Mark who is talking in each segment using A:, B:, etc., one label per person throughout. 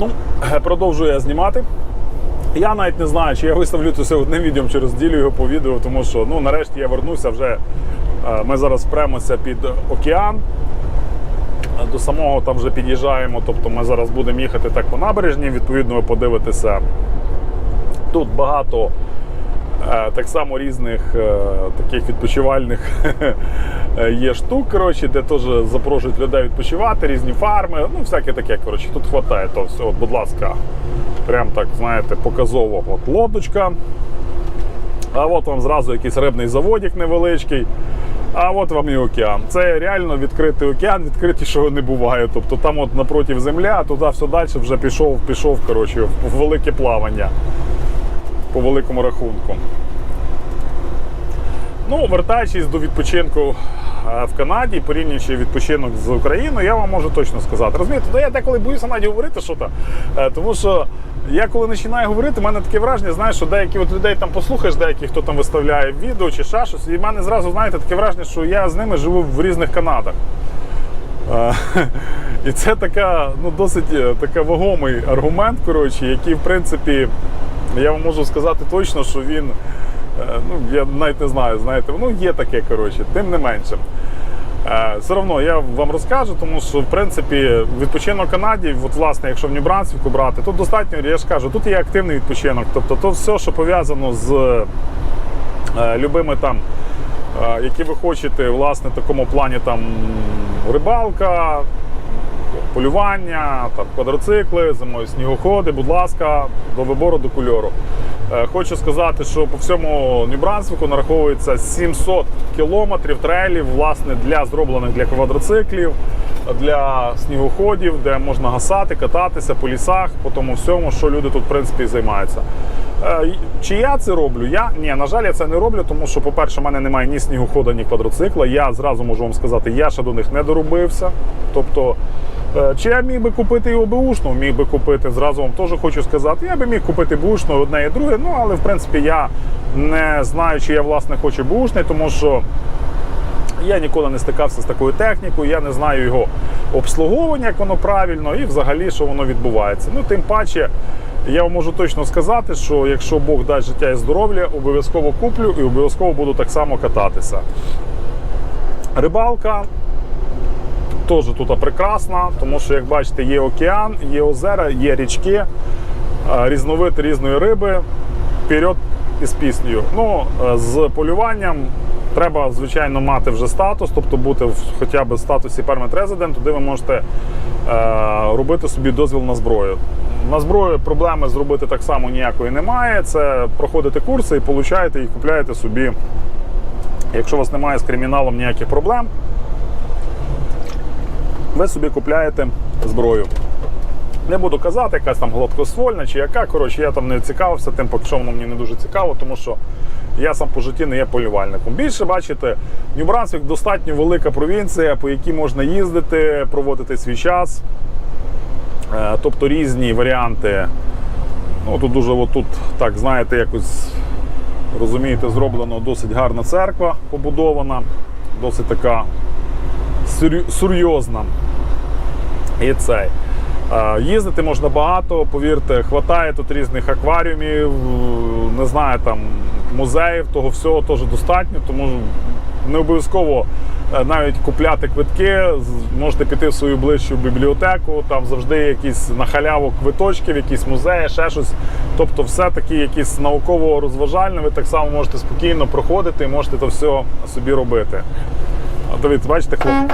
A: Ну, продовжую я знімати. Я навіть не знаю, чи я виставлю це одним відео, чи розділю його по відео, тому що ну, нарешті я вернуся вже. е, Ми зараз впремося під океан. До самого там вже під'їжджаємо, тобто ми зараз будемо їхати так по набережні, Відповідно, ви подивитеся. Тут багато е, так само різних е, таких відпочивальних е, є штук, коротше, де теж запрошують людей відпочивати, різні фарми. Ну, всяке таке. Коротше, тут вистачає того всього. От, будь ласка, прям так, знаєте, показово. От лодочка. А от вам зразу якийсь рибний заводик невеличкий. А от вам і океан. Це реально відкритий океан, відкритішого не буває. Тобто там от напротив земля, а туди все далі вже пішов, пішов коротше, в велике плавання по великому рахунку. Ну, вертаючись до відпочинку е, в Канаді, порівнюючи відпочинок з Україною, я вам можу точно сказати. Розумієте, я деколи боюся навіть говорити що то, е, тому що я коли починаю говорити, в мене таке враження, знаєш, що деякі от людей там послухаєш, деякі, хто там виставляє відео чи ще щось, і в мене зразу, знаєте, таке враження, що я з ними живу в різних Канадах. Е, І це така, ну, досить така вагомий аргумент, коротше, який, в принципі, я вам можу сказати точно, що він, е, ну, я навіть не знаю, знаєте, ну є таке, коротше, тим не менше. Е, Все одно я вам розкажу, тому що в принципі відпочинок Канаді, от, власне, якщо в Нью-Брансвіку брати, тут достатньо, я ж кажу, тут є активний відпочинок. Тобто то все, що пов'язано з е, любими там, які ви хочете, власне, в такому плані там рибалка, полювання, там, квадроцикли, зимою снігоходи, будь ласка, до вибору, до кольору. Е, Хочу сказати, що по всьому Нью-Брансвіку нараховується 700 кілометрів трейлів власне, для зроблених для квадроциклів, для снігоходів, де можна гасати, кататися по лісах, по тому всьому, що люди тут в принципі займаються. Чи я це роблю? Я ні, на жаль, я це не роблю, тому що, по-перше, в мене немає ні снігохода, ні квадроцикла. Я зразу можу вам сказати, я ще до них не доробився. Тобто, е, чи я міг би купити його беушну? Міг би купити. Зразу вам теж хочу сказати, я би міг купити беушну одне і друге. Ну, але в принципі я не знаю, чи я власне хочу беушний, тому що. Я ніколи не стикався з такою технікою, я не знаю його обслуговування, як воно правильно, і взагалі, що воно відбувається. Ну, тим паче, я вам можу точно сказати, що якщо Бог дасть життя і здоров'я, обов'язково куплю і обов'язково буду так само кататися. Рибалка теж тут прекрасна, тому що, як бачите, є океан, є озера, є річки, е, різновид різної риби. Вперед із піснею. Ну, е, з полюванням треба, звичайно, мати вже статус, тобто бути в хоча б статусі Permit Resident, туди ви можете е, робити собі дозвіл на зброю. На зброю проблеми зробити так само ніякої немає. Це проходите курси і получаєте і купляєте собі. Якщо у вас немає з криміналом ніяких проблем, ви собі купляєте зброю. Не буду казати, якась там гладкоствольна чи яка. Коротше, я там не цікавився, тим що воно мені не дуже цікаво, тому що я сам по житті не є полювальником. Більше бачите, Нью-Брансвік достатньо велика провінція, по якій можна їздити, проводити свій час. Е, Тобто різні варіанти. Ну, тут дуже от тут, так, знаєте, якось розумієте, зроблено досить гарна церква побудована, досить така серйо- серйозна. І цей. Їздити можна багато, повірте, хватає тут різних акваріумів, не знаю, там музеїв, того всього теж достатньо, тому не обов'язково е, навіть купляти квитки, можете піти в свою ближчу бібліотеку, там завжди якісь на халяву квиточки, в якісь музеї, ще щось. Тобто, все-таки якісь науково-розважальне, ви так само можете спокійно проходити і можете це все собі робити. А дивіться, бачите, хлоп.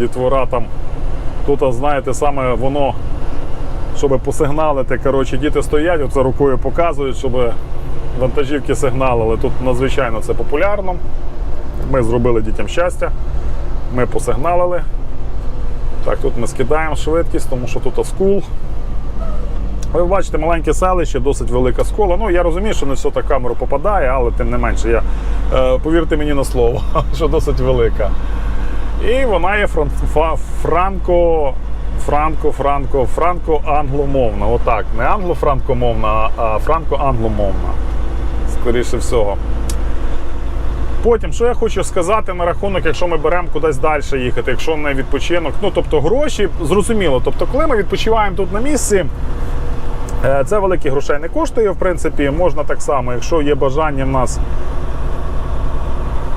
A: Дітвора там. Тут, знаєте, саме воно, щоб посигналити, коротше, діти стоять, оце рукою показують, щоб вантажівки сигналили. Тут надзвичайно це популярно. Ми зробили дітям щастя, ми посигналили. Так, тут ми скидаємо швидкість, тому що тут скул. Ви бачите, маленьке селище, досить велика скола. Ну, я розумію, що не все так камеру попадає, але тим не менше, я, е, повірте мені на слово, що досить велика. І вона є фран- фа- франко, франко, франко, франко-англомовна. Отак. Не англо-франкомовна, а франко-англомовна. Скоріше всього. Потім, що я хочу сказати на рахунок, якщо ми беремо кудись далі їхати, якщо не відпочинок. Ну тобто гроші зрозуміло. Тобто, коли ми відпочиваємо тут на місці, е, це великих грошей не коштує. В принципі, можна так само, якщо є бажання в нас,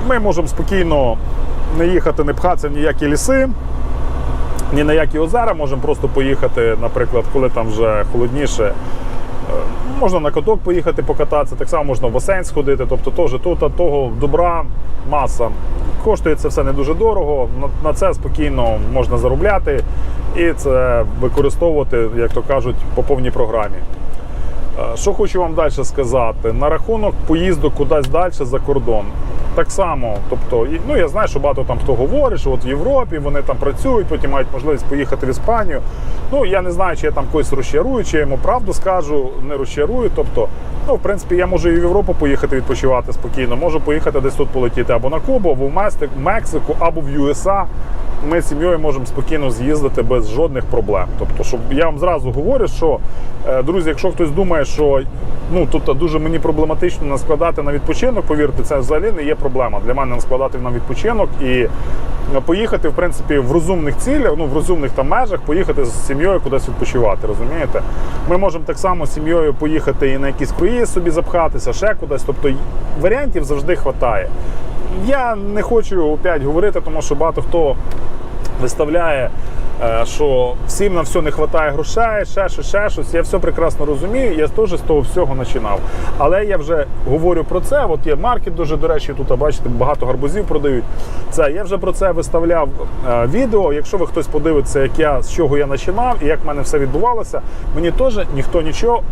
A: ми можемо спокійно не їхати, не пхатися в ніякі ліси. Ні на які озера, можемо просто поїхати, наприклад, коли там вже холодніше. е, Можна на каток поїхати покататися, так само можна в басейн сходити. Тобто теж тут того добра маса. Коштує це все не дуже дорого. На, це спокійно можна заробляти і це використовувати, як то кажуть, по повній програмі. Е, Що хочу вам далі сказати? На рахунок поїзду кудись далі за кордон. Так само, тобто, ну я знаю, що багато там хто говорить, що от в Європі вони там працюють, потім мають можливість поїхати в Іспанію. Ну я не знаю, чи я там когось розчарую, чи я йому правду скажу, не розчарую. Тобто, ну в принципі, я можу і в Європу поїхати відпочивати спокійно, можу поїхати десь тут полетіти або на Кубу, або в Мексику, або в USA. Ми з сім'єю можемо спокійно з'їздити без жодних проблем. Тобто, щоб я вам зразу говорю, що е, друзі, якщо хтось думає, що ну тут дуже мені проблематично наскладати на відпочинок, повірте, це взагалі не є проблема. Для мене наскладати на відпочинок і е, поїхати, в принципі, в розумних цілях, ну в розумних там межах, поїхати з сім'єю кудись відпочивати. Розумієте? Ми можемо так само з сім'єю поїхати і на якийсь круїз собі запхатися, ще кудись. Тобто варіантів завжди вистачає. Я не хочу опять говорити, тому що багато хто виставляє, що всім на все не вистачає грошей, ще щось, ще щось. Я все прекрасно розумію. Я теж з того всього починав. Але я вже говорю про це. От є маркет дуже, до речі, тут бачите, багато гарбузів продають. Це я вже про це виставляв е, відео. Якщо ви хтось подивиться, як я з чого я починав і як в мене все відбувалося, мені теж ніхто нічого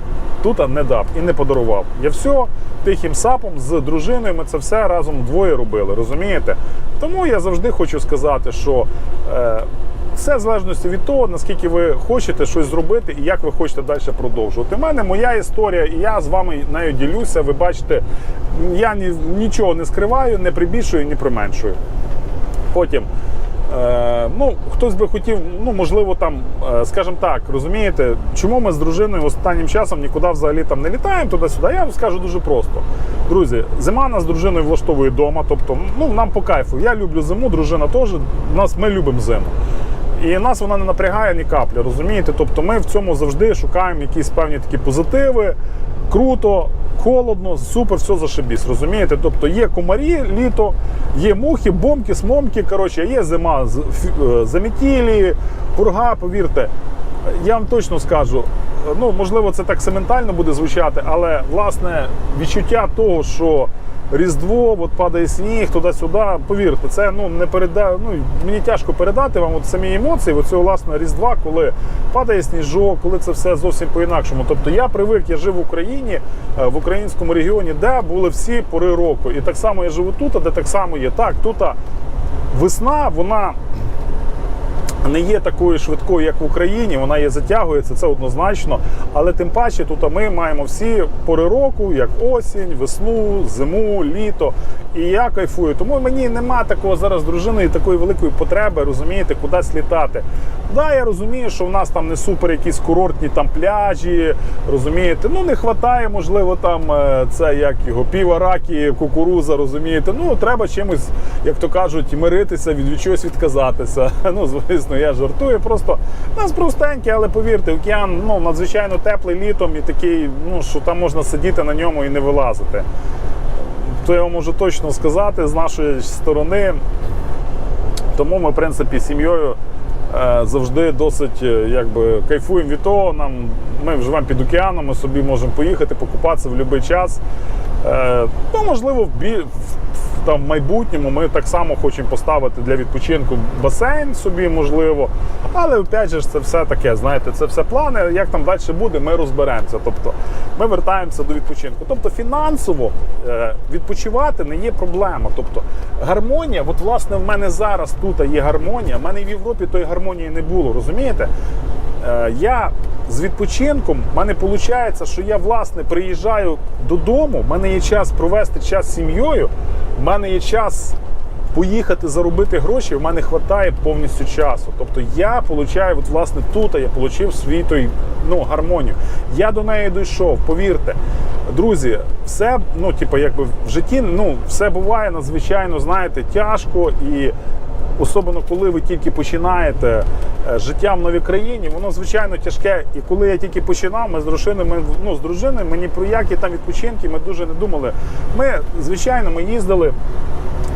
A: тут не дав і не подарував. Я все тихим сапом з дружиною ми це все разом двоє робили, розумієте? Тому я завжди хочу сказати, що е, все в залежності від того, наскільки ви хочете щось зробити і як ви хочете далі продовжувати. У мене моя історія, і я з вами нею ділюся. Ви бачите, я ні, нічого не скриваю, не прибільшую, ні применшую. Потім. Е, ну, хтось би хотів, ну можливо, там, е, скажімо так, розумієте, чому ми з дружиною останнім часом нікуди взагалі там не літаємо туди-сюди. Я вам скажу дуже просто. Друзі, зима нас з дружиною влаштовує вдома. Тобто, ну нам по кайфу. Я люблю зиму, дружина теж. Нас ми любимо зиму. І нас вона не напрягає ні каплі, розумієте? Тобто ми в цьому завжди шукаємо якісь певні такі позитиви, круто, холодно, супер, все зашибісь, розумієте? Тобто є комарі, літо, є мухи, бомки, смомки, коротше, є зима, е, замітілі, пурга, повірте. Я вам точно скажу, ну можливо, це так сементально буде звучати, але власне відчуття того, що Різдво, от падає сніг, туди-сюди. Повірте, це ну не переда... ну, мені тяжко передати вам от самі емоції Оце власне Різдва, коли падає сніжок, коли це все зовсім по-інакшому. Тобто я привик, я жив в Україні, е, в українському регіоні, де були всі пори року. І так само я живу тут, де так само є. Так, тут весна, вона не є такою швидкою, як в Україні. Вона є затягується, це однозначно. Але тим паче тут ми маємо всі пори року, як осінь, весну, зиму, літо. І я кайфую. Тому мені нема такого зараз з дружиною такої великої потреби, розумієте, кудись літати. Да, я розумію, що в нас там не супер якісь курортні там пляжі, розумієте. Ну не вистачає, можливо, там е, це як його піва, раки, кукуруза, розумієте. Ну треба чимось, як то кажуть, миритися, від чогось відказатися. Ну, звісно, я жартую. Просто у нас простенький, але повірте, океан ну надзвичайно теплий літом і такий, ну що там можна сидіти на ньому і не вилазити. То я вам можу точно сказати з нашої сторони. Тому ми, в принципі, сім'єю е, завжди досить е, якби, кайфуємо від того. Нам, ми живемо під океаном, ми собі можемо поїхати, покупатися в будь-який час. Е, ну, можливо, в- там, в майбутньому ми так само хочемо поставити для відпочинку басейн собі, можливо. Але опять же, це все таке, знаєте, це все плани. Як там далі буде, ми розберемося. Тобто ми вертаємося до відпочинку. Тобто фінансово е, відпочивати не є проблема. Тобто гармонія, от власне в мене зараз тут є гармонія. в мене в Європі тої гармонії не було, розумієте? Е, я з відпочинком, в мене виходить, що я власне приїжджаю додому, в мене є час провести час з сім'єю, мене є час поїхати заробити гроші, в мене вистачає повністю часу. Тобто я получаю, от власне тут я отримав свій той ну, гармонію. Я до неї дійшов, повірте. Друзі, все, ну, типу, якби в житті ну, все буває надзвичайно, знаєте, тяжко і особливо коли ви тільки починаєте е, життя в новій країні, воно звичайно тяжке. І коли я тільки починав, ми з дружиною, ми, ну, з дружиною, ми ні про які там відпочинки, ми дуже не думали. Ми, звичайно, ми їздили.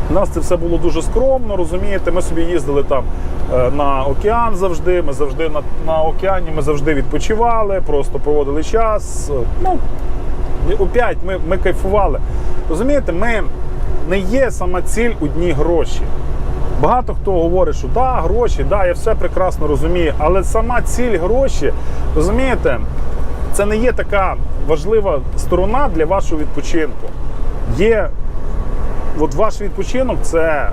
A: У нас це все було дуже скромно, розумієте. Ми собі їздили там е, на океан завжди. Ми завжди на, на океані, ми завжди відпочивали, просто проводили час. Ну, опять ми, ми кайфували. Розумієте, ми не є сама ціль одні гроші. Багато хто говорить, що да, гроші, да, я все прекрасно розумію, але сама ціль гроші, розумієте, це не є така важлива сторона для вашого відпочинку. Є от ваш відпочинок це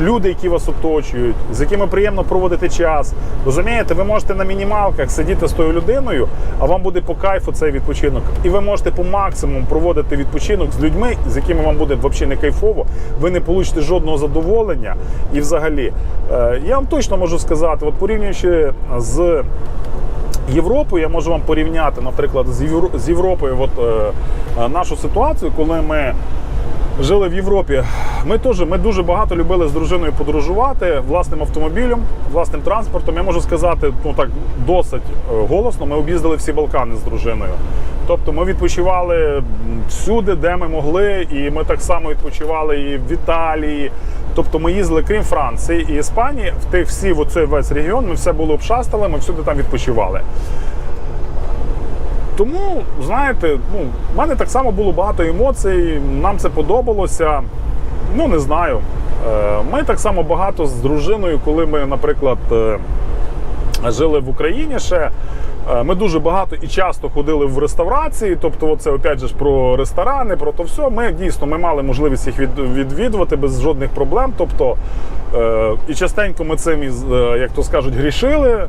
A: люди, які вас оточують, з якими приємно проводити час. Розумієте, ви можете на мінімалках сидіти з тою людиною, а вам буде по кайфу цей відпочинок. І ви можете по максимуму проводити відпочинок з людьми, з якими вам буде взагалі не кайфово. Ви не получите жодного задоволення. І взагалі, е, я вам точно можу сказати, от порівнюючи з. Європою я можу вам порівняти, наприклад, з Європою, от, е, е, нашу ситуацію, коли ми жили в Європі. Ми теж ми дуже багато любили з дружиною подорожувати власним автомобілем, власним транспортом. Я можу сказати, ну так досить е, голосно. Ми об'їздили всі Балкани з дружиною. Тобто ми відпочивали всюди, де ми могли, і ми так само відпочивали і в Італії. Тобто ми їздили, крім Франції і Іспанії, в тих всі в оцей весь регіон. Ми все було обшастали, ми всюди там відпочивали. Тому, знаєте, ну, в мене так само було багато емоцій, нам це подобалося. Ну, не знаю. Е, Ми так само багато з дружиною, коли ми, наприклад, е, жили в Україні ще. Е, Ми дуже багато і часто ходили в реставрації, тобто, це опять же про ресторани, про то все. Ми дійсно ми мали можливість їх від- відвідувати без жодних проблем. Тобто, е, і частенько ми цим, е, як то скажуть, грішили,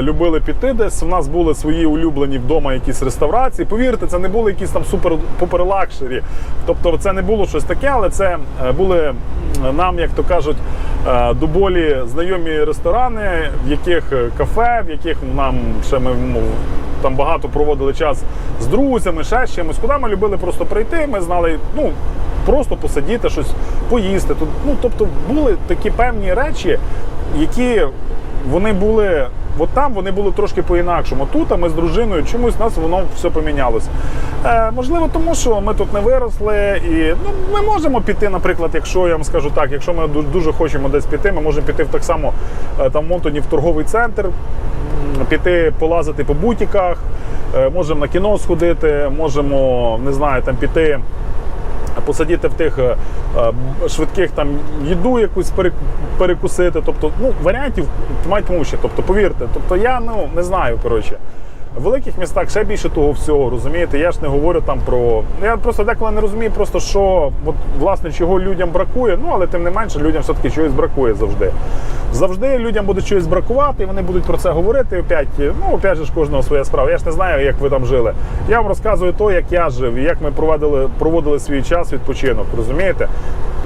A: любили піти десь. У нас були свої улюблені вдома якісь реставрації. Повірте, це не були якісь там супер пупер лакшері. Тобто, це не було щось таке, але це були нам, як то кажуть, до болі знайомі ресторани, в яких кафе, в яких нам ще ми ну, там багато проводили час з друзями, ще з чимось. Куди ми любили просто прийти. Ми знали, ну просто посидіти, щось поїсти. Тут, ну тобто були такі певні речі, які вони були. От там вони були трошки по-інакшому. Тут а ми з дружиною чомусь нас воно все помінялось. Е, можливо, тому що ми тут не виросли, і ну, ми можемо піти, наприклад, якщо я вам скажу так, якщо ми дуже хочемо десь піти, ми можемо піти в так само е, там в Монтоні в торговий центр, піти полазити по бутіках, е, можемо на кіно сходити, можемо не знаю, там піти Посадіти в тих е, е, швидких там їду якусь перекусити. Тобто, ну, варіантів мать муші. Тобто, повірте, тобто я ну не знаю, коротше. В великих містах ще більше того всього, розумієте? Я ж не говорю там про. Я просто деколи не розумію, просто що от, власне чого людям бракує. Ну але тим не менше людям все-таки чогось бракує завжди. Завжди людям буде щось бракувати, і вони будуть про це говорити. Опять, ну опять же ж кожного своя справа. Я ж не знаю, як ви там жили. Я вам розказую то, як я жив, як ми проводили, проводили свій час відпочинок. Розумієте?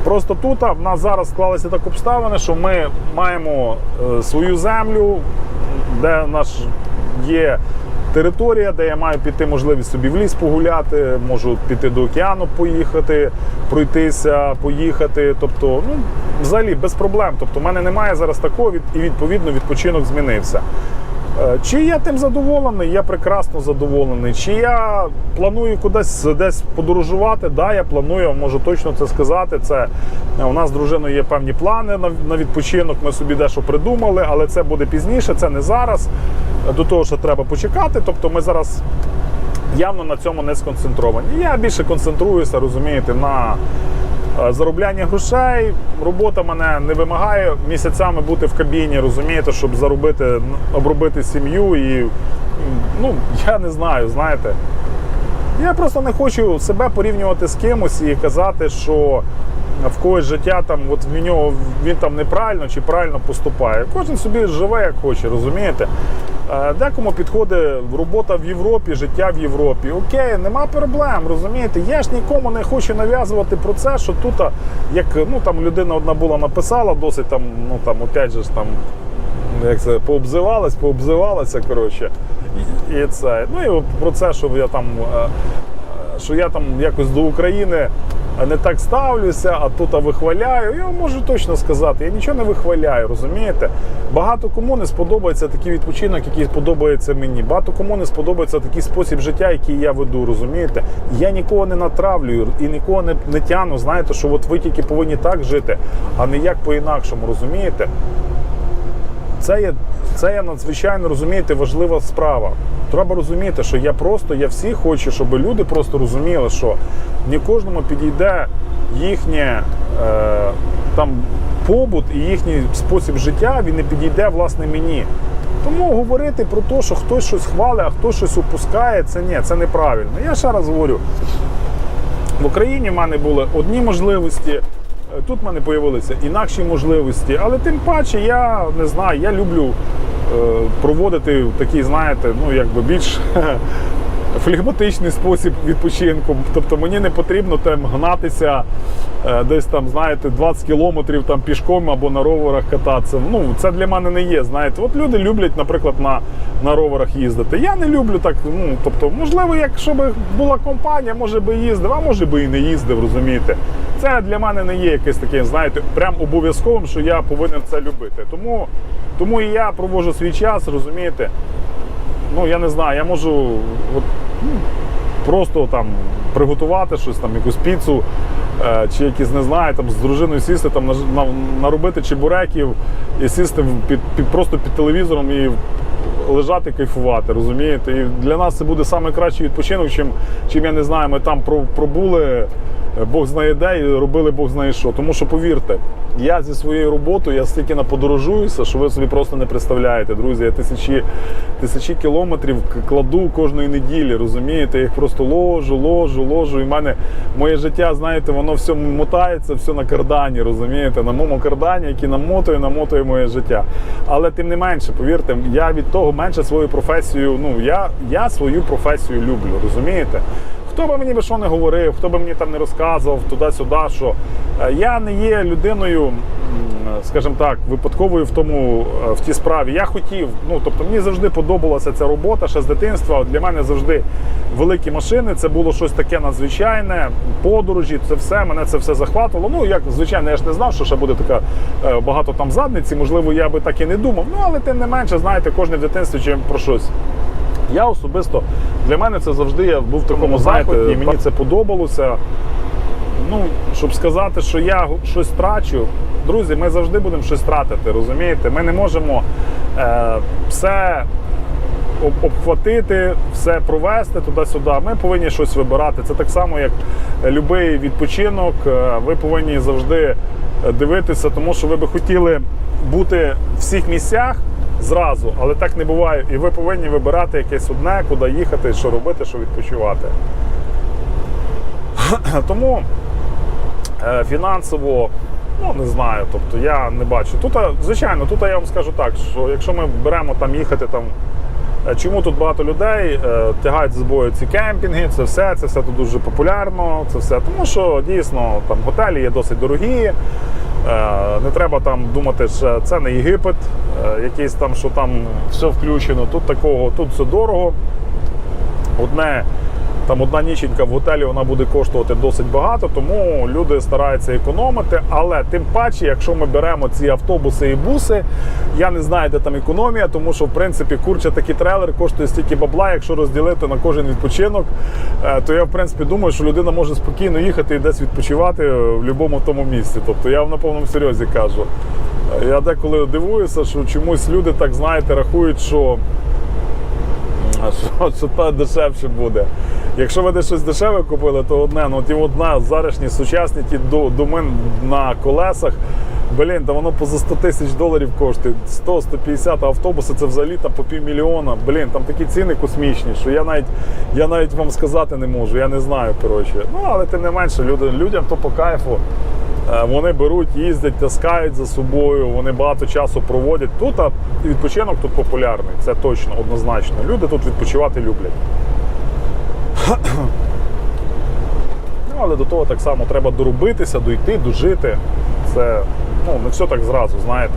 A: Просто тут в нас зараз склалися так обставини, що ми маємо е, свою землю, де наш є територія, де я маю піти можливість собі в ліс погуляти, можу піти до океану поїхати, пройтися, поїхати. Тобто, ну, взагалі без проблем. Тобто, в мене немає зараз такого, і відповідно відпочинок змінився. Е, Чи я тим задоволений? Я прекрасно задоволений. Чи я планую кудись десь подорожувати? Да, я планую, можу точно це сказати. Це е, у нас з дружиною є певні плани на, відпочинок. Ми собі дещо придумали, але це буде пізніше, це не зараз. До того, що треба почекати. Тобто, ми зараз явно на цьому не сконцентровані. Я більше концентруюся, розумієте, на е, зароблянні грошей. Робота мене не вимагає місяцями бути в кабіні, розумієте, щоб заробити, обробити сім'ю і ну, я не знаю, знаєте. Я просто не хочу себе порівнювати з кимось і казати, що в когось життя там, от в нього він там неправильно чи правильно поступає. Кожен собі живе як хоче, розумієте? Е, Декому підходить робота в Європі, життя в Європі. Окей, нема проблем, розумієте? Я ж нікому не хочу нав'язувати про це, що тут, як ну там людина одна була написала, досить там, ну там, опять же ж там, як це, пообзивалась, пообзивалася, коротше. І, це. Ну і про це, що я там. е, що я там якось до України не так ставлюся, а тут а вихваляю. Я можу точно сказати, я нічого не вихваляю, розумієте? Багато кому не сподобається такий відпочинок, який подобається мені. Багато кому не сподобається такий спосіб життя, який я веду, розумієте? Я нікого не натравлюю і нікого не, не тяну, знаєте, що от ви тільки повинні так жити, а не як по-інакшому, розумієте? Це є, це є надзвичайно розумієте, важлива справа. Треба розуміти, що я просто, я всі хочу, щоб люди просто розуміли, що не кожному підійде їхнє е, там побут і їхній спосіб життя, він не підійде власне мені. Тому говорити про те, що хтось щось хвалить, а хтось щось упускає, це ні, це неправильно. Я ще раз говорю, в Україні в мене були одні можливості, тут в мене з'явилися інакші можливості, але тим паче я не знаю, я люблю е, проводити такі, знаєте, ну якби більш флегматичний спосіб відпочинку. Тобто мені не потрібно там гнатися е, десь там, знаєте, 20 кілометрів там пішком або на роверах кататися. Ну, це для мене не є. Знаєте, от люди люблять, наприклад, на, на роверах їздити. Я не люблю так. Ну, тобто, можливо, якщо б була компанія, може би їздив, а може би і не їздив, розумієте. Це для мене не є якесь таке, знаєте, прям обов'язковим, що я повинен це любити. Тому, тому і я проводжу свій час, розумієте. Ну, я не знаю, я можу от, просто там приготувати щось, там, якусь піцу, е, чи якісь, не знаю, там з дружиною сісти, там, на на, наробити чебуреків і сісти під, під, просто під телевізором і лежати, кайфувати, розумієте? І для нас це буде найкращий відпочинок, чим, чим я не знаю, ми там пробули. е, Бог знає де і робили Бог знає що. Тому що повірте, я зі своєю роботою я стільки наподорожуюся, що ви собі просто не представляєте, друзі. Я тисячі, тисячі кілометрів кладу кожної неділі, розумієте? Я їх просто ложу, ложу, ложу. І в мене моє життя, знаєте, воно все мотається, все на кардані, розумієте? На моєму кардані, який намотує, намотує моє життя. Але тим не менше, повірте, я від того менше свою професію. Ну я, я свою професію люблю, розумієте? Хто би мені би що не говорив, хто би мені там не розказував туди-сюди, що е, я не є людиною, скажімо так, випадковою в тому е, в тій справі. Я хотів, ну тобто мені завжди подобалася ця робота ще з дитинства. Для мене завжди великі машини. Це було щось таке надзвичайне, подорожі, це все мене це все захватувало. Ну як звичайно, я ж не знав, що ще буде така е, багато там задниці. Можливо, я би так і не думав. Ну але тим не менше, знаєте, кожне в дитинстві чим про щось. Я особисто для мене це завжди я був в такому і мені це подобалося. Ну, щоб сказати, що я щось трачу, друзі, ми завжди будемо щось тратити, розумієте? Ми не можемо е, все обхватити, все провести туди-сюди. Ми повинні щось вибирати. Це так само, як будь-який відпочинок. Е, Ви повинні завжди дивитися, тому що ви би хотіли бути в всіх місцях зразу, але так не буває. І ви повинні вибирати якесь одне, куди їхати, що робити, що відпочивати. Тому е, фінансово, ну не знаю, тобто я не бачу. Тут, звичайно, тут я вам скажу так, що якщо ми беремо там їхати там. е, Чому тут багато людей е, тягають з собою ці кемпінги, це все, це все тут дуже популярно, це все. Тому що дійсно там готелі є досить дорогі. е, Не треба там думати, що це не Єгипет, е, якийсь там, що там все включено. Тут такого, тут все дорого. Одне там одна ніченька в готелі вона буде коштувати досить багато, тому люди стараються економити. Але тим паче, якщо ми беремо ці автобуси і буси, я не знаю, де там економія, тому що в принципі курча такий трейлер коштує стільки бабла. Якщо розділити на кожен відпочинок, е, то я в принципі думаю, що людина може спокійно їхати і десь відпочивати в будь-якому тому місці. Тобто я на повному серйозі кажу. Я деколи дивуюся, що чомусь люди так знаєте рахують, що що, що то дешевше буде. Якщо ви десь щось дешеве купили, то одне, ну ті одна зарашні сучасні ті до- доми на колесах. Блін, та воно поза 100 тисяч доларів коштує. 100-150 а автобуси це взагалі там по півмільйона. Блін, там такі ціни космічні, що я навіть, я навіть вам сказати не можу, я не знаю. коротше. Ну, але тим не менше, люди, людям то по кайфу. Е, Вони беруть, їздять, таскають за собою, вони багато часу проводять. Тут а відпочинок тут популярний, це точно, однозначно. Люди тут відпочивати люблять. Ну, але до того так само треба доробитися, дойти, дожити. Це ну, не все так зразу, знаєте.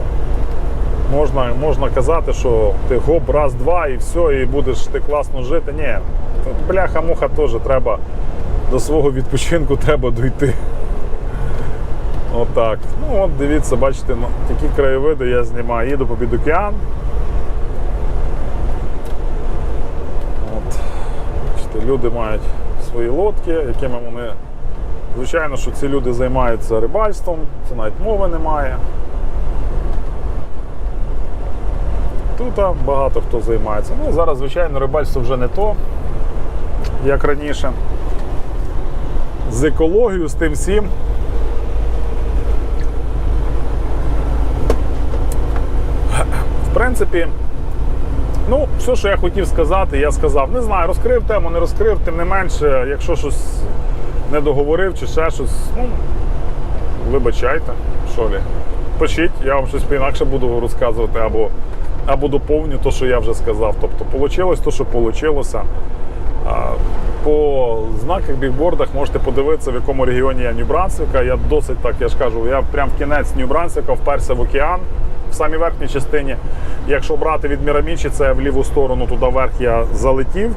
A: Можна, можна казати, що ти гоп, раз, два і все, і будеш ти класно жити. Ні, бляха-муха теж треба до свого відпочинку треба дойти. Отак. Ну от дивіться, бачите, ну, такі краєвиди я знімаю. Їду по під океан. От. Бачите, люди мають свої лодки, якими вони. Звичайно, що ці люди займаються рибальством, це навіть мови немає. Тут багато хто займається. Ну, зараз, звичайно, рибальство вже не то, як раніше. З екологією, з тим всім. В принципі, ну, все, що я хотів сказати, я сказав. Не знаю, розкрив тему, не розкрив, тим не менше, якщо щось не договорив чи ще щось, ну, вибачайте, що лі. Пишіть, я вам щось інакше буду розказувати або, або доповню те, що я вже сказав. Тобто, вийшло те, що вийшло. По знаках бігбордах можете подивитися, в якому регіоні я Нью-Брансвіка. Я досить так, я ж кажу, я прям в кінець Нью-Брансвіка вперся в океан в самій верхній частині. Якщо брати від Мірамічі, це в ліву сторону, туди вверх я залетів.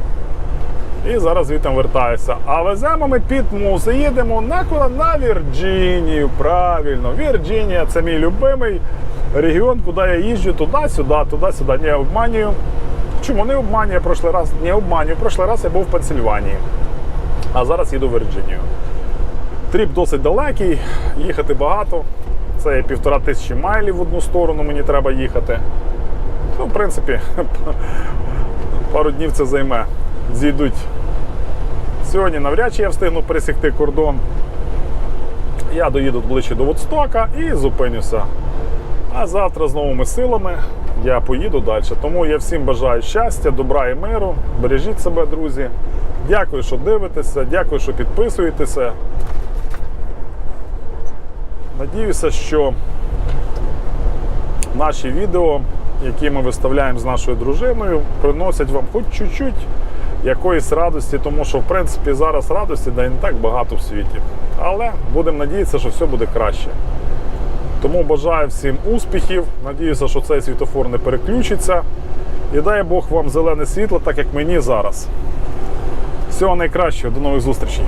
A: І зараз звідти вертаюся. А веземо ми під муси, їдемо на? На Вірджинію. Правильно, Вірджинія це мій любимий регіон, куди я їжджу туди-сюди, туди-сюди. Не обманюю. Чому не обманюю? Прошлий раз не обманюю. Прошлий раз я був в Пенсильванії, а зараз їду в Вірджинію. Тріп досить далекий, їхати багато. Це півтора тисячі майлів в одну сторону мені треба їхати. Ну, в принципі, пару днів це займе. Зійдуть. Сьогодні навряд чи я встигну пересікти кордон. Я доїду ближче до Водстока і зупинюся. А завтра з новими силами я поїду далі. Тому я всім бажаю щастя, добра і миру. Бережіть себе, друзі. Дякую, що дивитеся, дякую, що підписуєтеся. Надіюся, що наші відео, які ми виставляємо з нашою дружиною, приносять вам хоч чуть-чуть якоїсь радості, тому що в принципі зараз радості да і не так багато в світі. Але будемо надіятися, що все буде краще. Тому бажаю всім успіхів. Надіюся, що цей світофор не переключиться. І дай Бог вам зелене світло, так як мені зараз. Всього найкращого, до нових зустрічей.